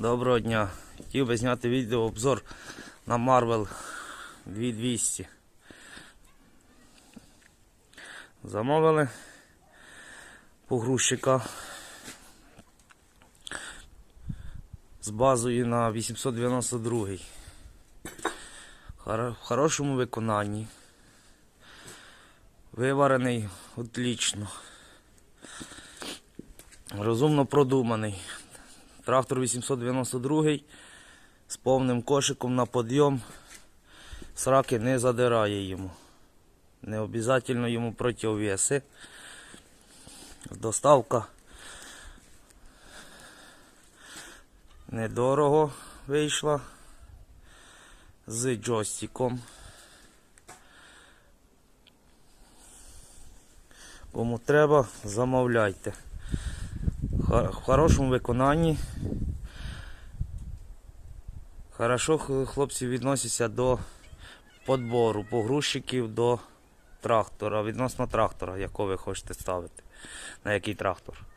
Доброго дня. Хотів би зняти відео обзор на Marvel 2200. Замовили погрузчика з базою на 892. Хор- В хорошому виконанні. Виварений отлично. Розумно продуманий. Трактор 892 з повним кошиком на подйом. Сраки не задирає йому. Не обов'язково йому противовеси. Доставка недорого вийшла з джойстиком. Кому треба, замовляйте. В хорошому виконанні. Хорошо хлопці відносяться до подбору погрузчиків до трактора, відносно трактора, якого ви хочете ставити. На який трактор.